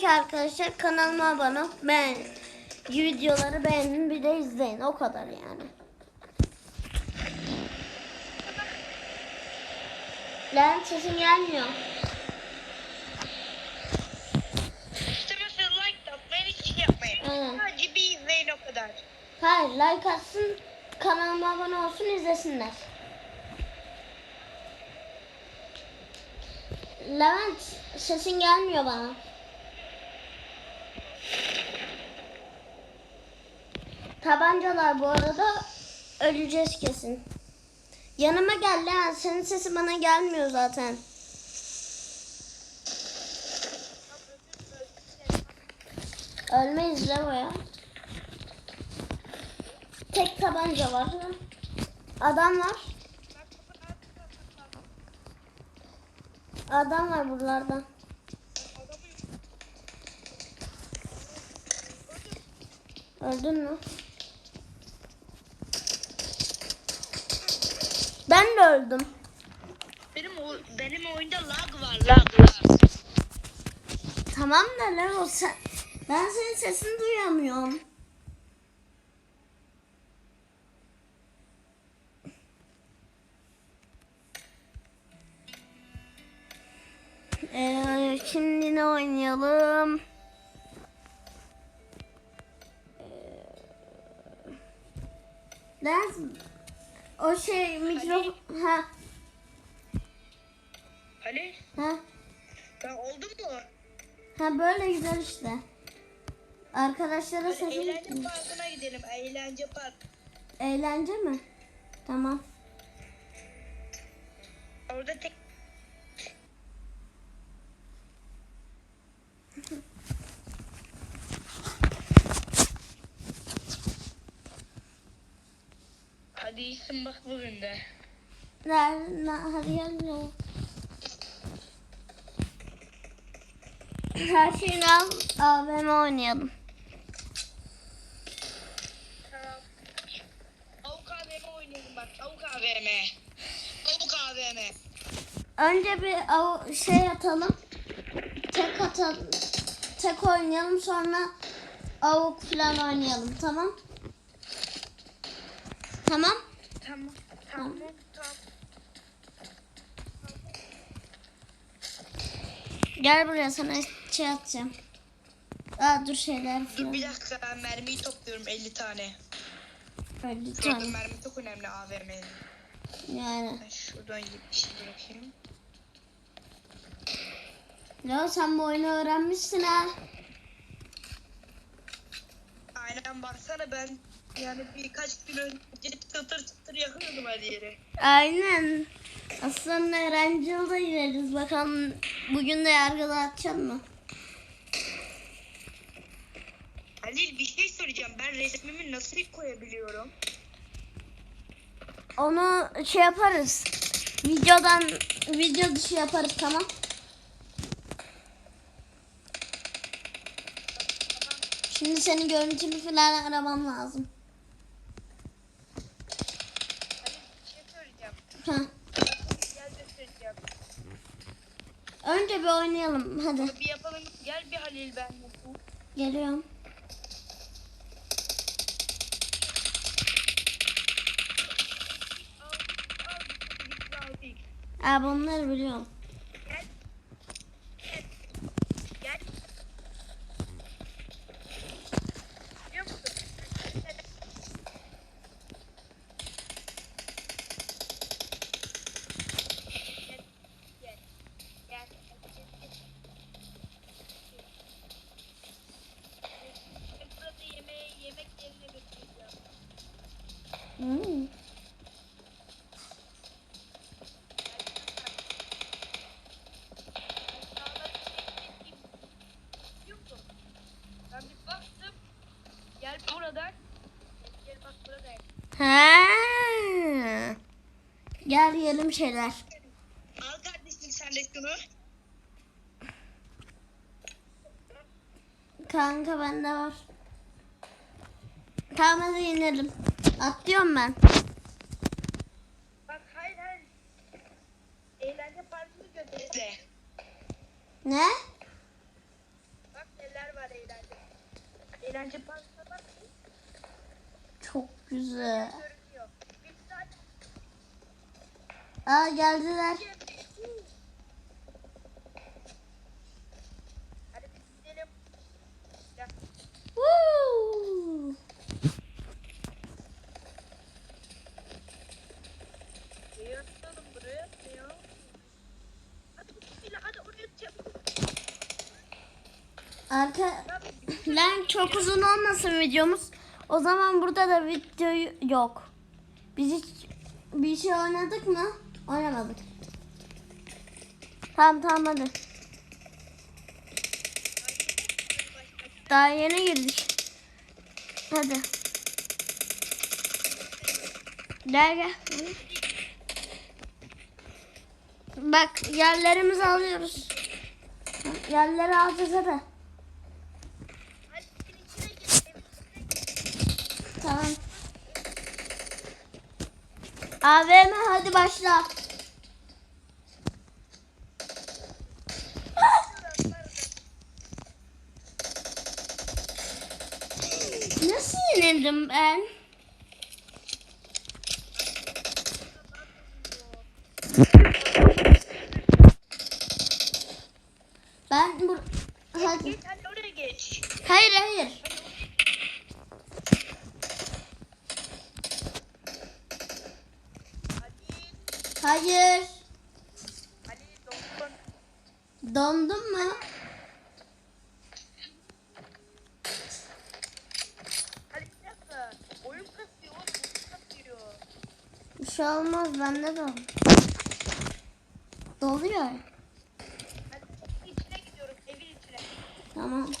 ki arkadaşlar kanalıma abone ol. Ben videoları beğenin bir de izleyin. O kadar yani. Lan sesin gelmiyor. Mesela like atmayın hiç şey yapmayın. Aynen. Sadece bir izleyin o kadar. Hayır like atsın kanalıma abone olsun izlesinler. Levent sesin gelmiyor bana. Tabancalar bu arada öleceğiz kesin. Yanıma gel Levent senin sesin bana gelmiyor zaten. Ölmeyiz Revo ya. Tek tabanca var. Adam var. Adam var buralarda. Öldün mü? Ben de öldüm. Benim o, benim oyunda lag var lag lag. Tamam da Leo sen... Ben senin sesini duyamıyorum. Ee, şimdi ne oynayalım? Ee, Ders o şey mikrofon ha Ali ha ben oldu mu? ha böyle güzel işte. Arkadaşlara sesim eğlence parkına gidelim. Eğlence park. Eğlence mi? Tamam. Orada tek İyisin bak bugün de. Ver, na, hadi gel. ya. Her şeyini al. AVM oynayalım. Tamam. Avuk AVM oynayalım bak. Avuk AVM. Avuk AVM. Önce bir av, şey atalım. Tek atalım. Tek oynayalım sonra avuk falan oynayalım. Tamam? Tamam. Gel buraya sana şey atacağım. Aa dur şeyler Dur bir dakika ben mermiyi topluyorum 50 tane. Öyle Burada tamam. mermi çok önemli AVM'nin. Yani. Ben şuradan 70 bırakayım. Ya sen bu oyunu öğrenmişsin ha. Aynen baksana ben yani birkaç gün önce çıtır çıtır yakıyordum her yeri. Aynen. Aslında Erencil'de gireriz. Bakalım bugün de yargıda atacak mı? Halil bir şey söyleyeceğim. Ben resmimi nasıl koyabiliyorum? Onu şey yaparız. Videodan video dışı yaparız tamam. Şimdi senin görüntülü falan aramam lazım. Halil bir şey Gel göstereceğim. Önce bir oynayalım hadi. Bir yapalım. Gel bir Halil ben yapayım. Geliyorum. Aa bunları biliyorum. Gel. Gel. Gel. Biliyor musun? Gel. Gel. Gel. Gel. Ben burada yemeğe, yemek yerine götüreceğim. Hmm. Ben bir baktım. Gel buradan. Gel bak burada. Ha. Gel yiyelim şeyler. Al kardeşim sen de şunu. Kanka bende var. Tamam hadi inelim. Atlıyorum ben. Bak hayır hayır. Eğlence parkını götür. Ne? Bak eğlence parkına bak. Çok güzel. Görünüyor. Bir saat Aa geldiler. Hadi biz gidelim. Ya, Woo! neyi atalım buraya? Neyi alalım? Hadi bismillah hadi oraya çabuk. Arka Lan çok uzun olmasın videomuz. O zaman burada da video yok. Biz hiç bir şey oynadık mı? Oynamadık. Tamam tamam hadi. Daha yeni girdik. Hadi. Gel gel. Bak yerlerimizi alıyoruz. Yerleri alacağız hadi. Tamam. AVM hadi başla. Yenildim ben? Ben bu... Hadi. Hayır hayır. Hadi. Hayır. Hadi dokun. Dondun mu? Hadi bir dakika. Oyun kasıyor. Oyun kasıyor. Bir şey olmaz bende de. Doluyor. Hadi içine gidiyoruz. Evin içine. Tamam.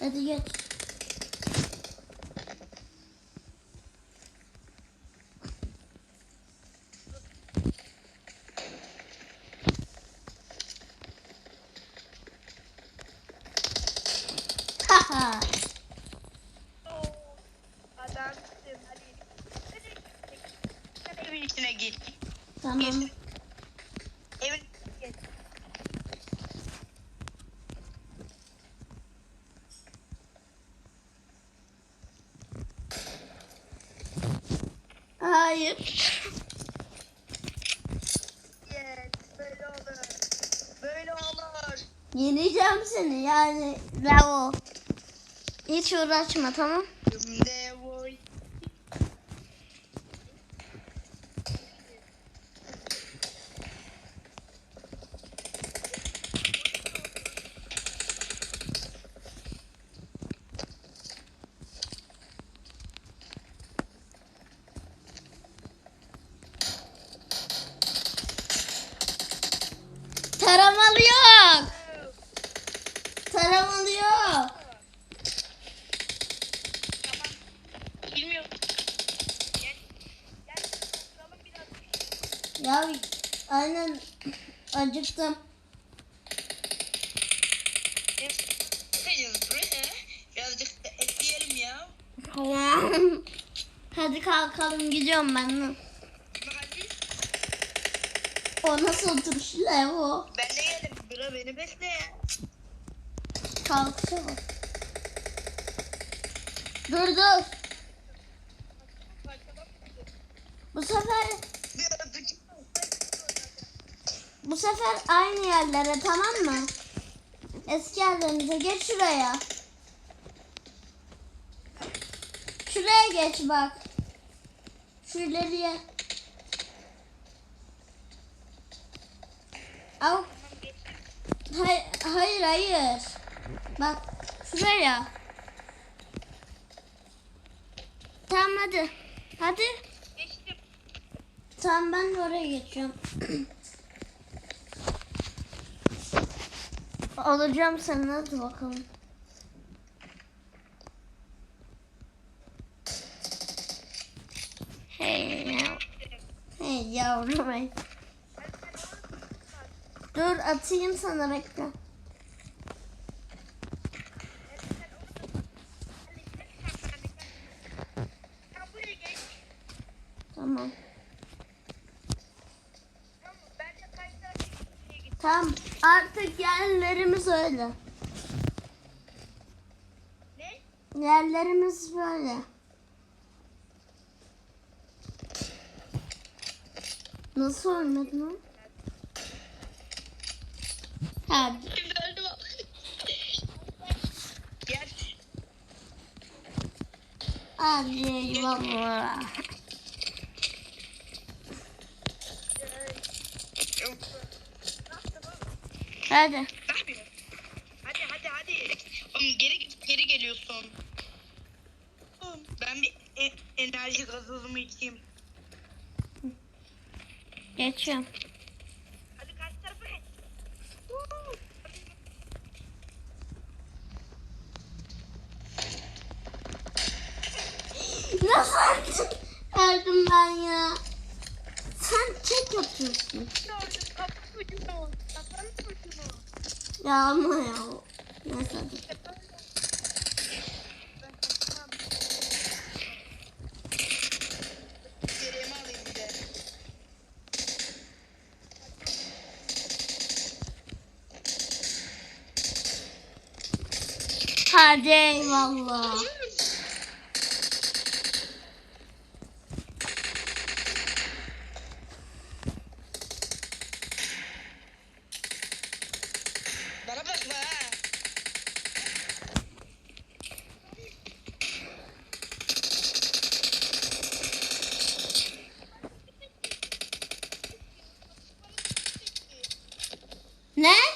Hadi geç. Haha. Oo, Adamsın. Hadi. Hadi. Evin içine git. tamam. Evin git. Hayır. Yes. Böyle olur. Böyle olur. Yeneceğim seni yani. Bravo. Hiç uğraşma tamam. Aynen acıktım. Birazcık da ekleyelim ya. Tamam. Hadi kalkalım gidiyorum ben. Hadi. O nasıl oturuş Levo? Ben de yedim. Bira beni besle. Kalkışa bak. Dur dur. Bu sefer Birazcık. Bu sefer aynı yerlere tamam mı? Eski yerlerimize geç şuraya. Şuraya geç bak. Şu ileriye. Al. Hayır, hayır, hayır. Bak şuraya. Tamam hadi. Hadi. Geçtim. Tamam ben de oraya geçiyorum. Alacağım seni hadi bakalım. Hey ya. Hey yavrum. Dur atayım sana bekle. Sen buraya geç. Tamam. Tamam ben de kaç tane buraya git. Tamam artık yerlerimiz öyle. Yerlerimiz böyle. Nasıl ölmedin lan? Hadi. Şimdi öldüm. Gel. Hadi valla. Hadi. Hadi hadi hadi. Oğlum geri geri geliyorsun. Ben bir e- enerji gazozumu içeyim. Geçiyorum. Hadi kaç tarafa geç. Nasıl öldüm ben ya? Sen tek yapıyorsun. Gördüm kapı ucunu. Ya ama ya. Neyse hadi. Hadi eyvallah.